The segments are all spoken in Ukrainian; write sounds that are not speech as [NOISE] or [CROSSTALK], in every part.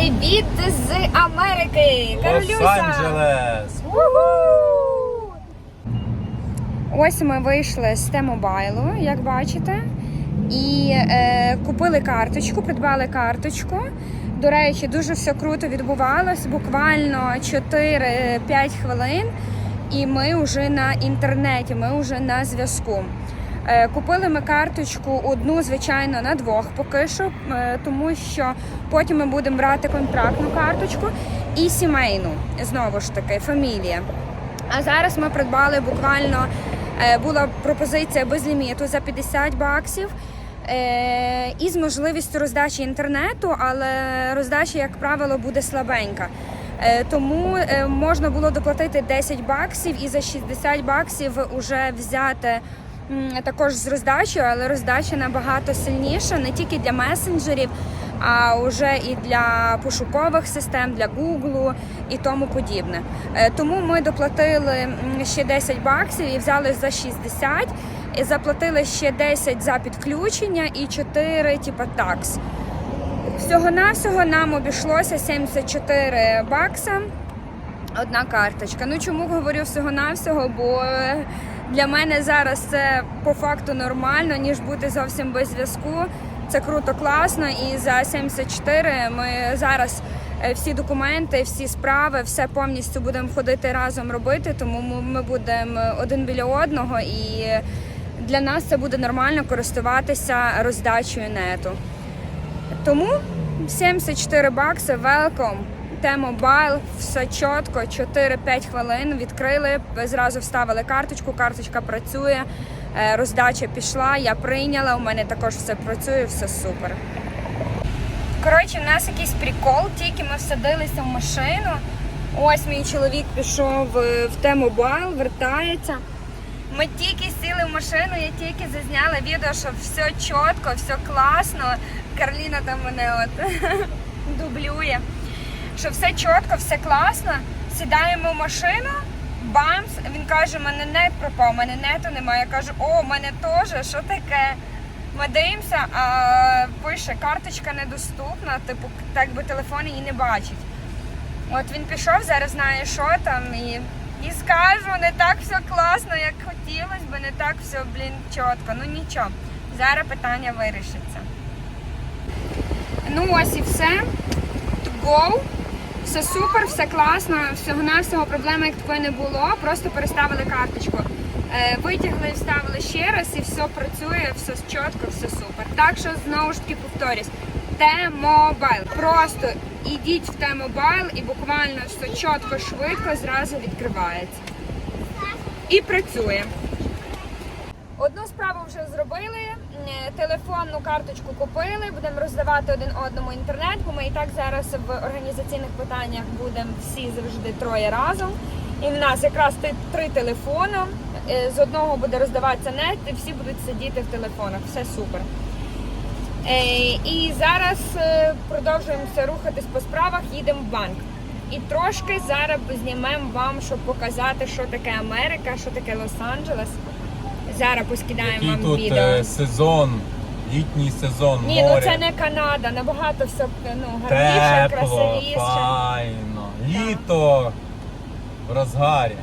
Привіт з Америки! Лос-Анджелес! Ось ми вийшли з T-Mobile, як бачите, і е, купили карточку, придбали карточку. До речі, дуже все круто відбувалось. Буквально 4-5 хвилин, і ми вже на інтернеті, ми вже на зв'язку. Е, Купили ми карточку одну, звичайно, на двох поки що, е, тому що потім ми будемо брати контрактну карточку і сімейну, знову ж таки, фамілія. А зараз ми придбали буквально е, була пропозиція без ліміту за 50 баксів. І з можливістю роздачі інтернету, але роздача, як правило, буде слабенька. Тому можна було доплатити 10 баксів і за 60 баксів вже взяти також з роздачею, але роздача набагато сильніша не тільки для месенджерів, а вже і для пошукових систем, для Google і тому подібне. Е, Тому ми доплатили ще 10 баксів і взяли за 60, і заплатили ще 10 за підключення і 4 типу такс. Всього-навсього нам обійшлося 74 бакса. Одна карточка. Ну чому говорю всього-навсього? Бо для мене зараз це по факту нормально, ніж бути зовсім без зв'язку. Це круто, класно. І за 74 ми зараз е, всі документи, всі справи, все повністю будемо ходити разом робити. Тому ми- будемо один біля одного, і для нас це буде нормально користуватися роздачею нету. Тому 74 бакси, welcome. T-Mobile, все чітко, 4-5 хвилин відкрили, зразу вставили карточку, карточка працює, е, роздача пішла, я прийняла, у мене також все працює, все супер. Коротше, в нас якийсь прикол, тільки ми всадилися в машину. Ось мій чоловік пішов е, в T-Mobile, вертається. Ми тільки сіли в машину, я тільки зазняла відео, що все чітко, все класно. Карліна там мене от [LAUGHS] дублює. Що все чітко, все класно. Сідаємо в машину, бамс. Він каже, мене нет пропав, мене нету немає. Я кажу, о, у мене теж, що таке? Ми дивимося, а пише, карточка недоступна, типу, так би телефон її не бачить. От він пішов, зараз знає, що там, і, і скажу, не так все класно, як хотілося би, не так все, блін, чітко. Ну нічого, зараз питання вирішиться. Ну ось і все. Go. Все супер, все класно, всього навсього проблеми як такої не було, просто переставили карточку. Е, Витягли, вставили ще раз і все працює, все чітко, все супер. Так що знову ж таки повторюсь, T-Mobile. Просто ідіть в T-Mobile і буквально все чітко, швидко зразу відкривається. І працює. Одну справу вже зробили, телефонну карточку купили, будемо роздавати один одному інтернет, бо ми і так зараз в організаційних питаннях будемо всі завжди троє разом. І в нас якраз три телефони. Е, З одного буде роздаватися нет, і всі будуть сидіти в телефонах. Все супер. Е, І зараз е, продовжуємося рухатись по справах, їдемо в банк. І трошки зараз знімемо вам, щоб показати, що таке Америка, що таке Лос-Анджелес. Зараз поскидаємо Який вам тут відео. е, сезон, літній сезон, Ні, море. ну це не Канада, набагато все ну, гарніше, Тепло, красивіше. файно. Літо в розгарі.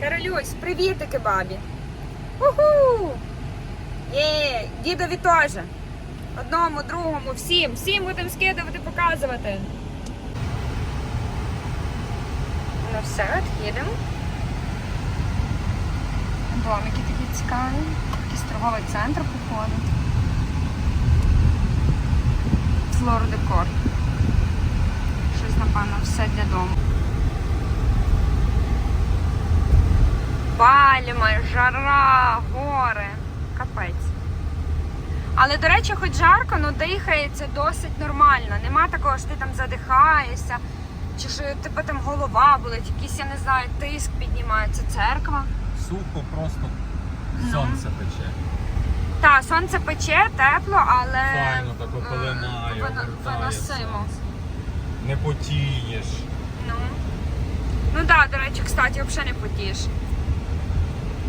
Каролюсь, привітики бабі. Уху! Є, дідові теж. Одному, другому, всім, всім будемо скидувати, показувати. Ну все, от їдемо. Домики такі цікаві. Якийсь торговий центр походу. Флор-декор. Щось, напевно, все для дому. Пальми, жара, гори. Капець. Але, до речі, хоч жарко, ну дихається досить нормально. Нема такого, що ти там задихаєшся, чи що тебе там голова болить, якийсь, я не знаю, тиск піднімається, церква. Сухо просто Ну. сонце пече. Так, сонце пече, тепло, але Файно так опалинає, вино- виносимо. Не потієш. Ну. Ну так, да, до речі, кстати, взагалі не потієш.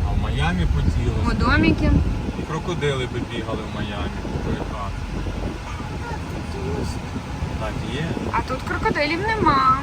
А в Майамі потіло. У доміки. Крокодили би бігали в Майамі. Той хат. Так є. А тут крокодилів нема.